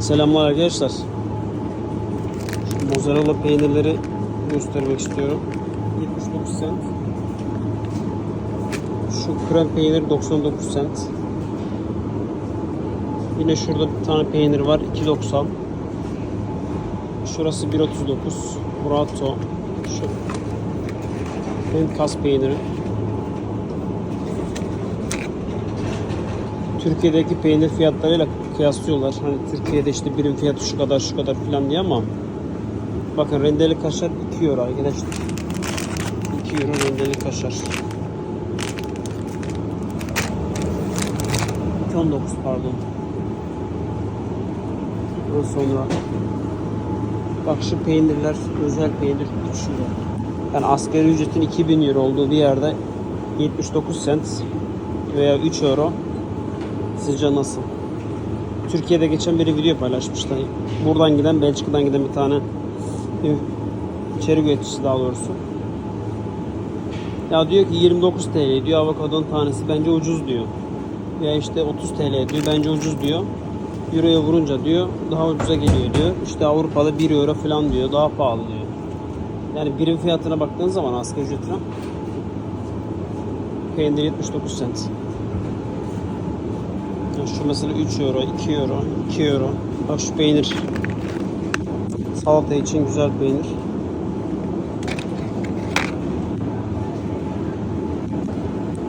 Selamlar arkadaşlar. Şu mozzarella peynirleri göstermek istiyorum. 79 cent. Şu krem peynir 99 cent. Yine şurada bir tane peynir var 2.90. Şurası 1.39. Burato. Şu benim kas peyniri. Türkiye'deki peynir fiyatlarıyla kıyaslıyorlar. Hani Türkiye'de işte birim fiyatı şu kadar şu kadar filan diye ama bakın rendeli kaşar 2 euro arkadaşlar. 2 euro rendeli kaşar. 2.19 pardon. Ondan sonra bak şu peynirler özel peynir 3 euro. Yani asgari ücretin 2000 euro olduğu bir yerde 79 cent veya 3 euro Sizce nasıl? Türkiye'de geçen biri video paylaşmışlar. Buradan giden, Belçika'dan giden bir tane bir içerik üreticisi daha doğrusu. Ya diyor ki 29 TL diyor avokadonun tanesi bence ucuz diyor. Ya işte 30 TL diyor bence ucuz diyor. Euroya vurunca diyor daha ucuza geliyor diyor. İşte Avrupa'da 1 euro falan diyor daha pahalı diyor. Yani birim fiyatına baktığın zaman asgari ücretine peynir 79 cent. Şu mesela 3 euro, 2 euro, 2 euro. Bak şu peynir. Salata için güzel peynir.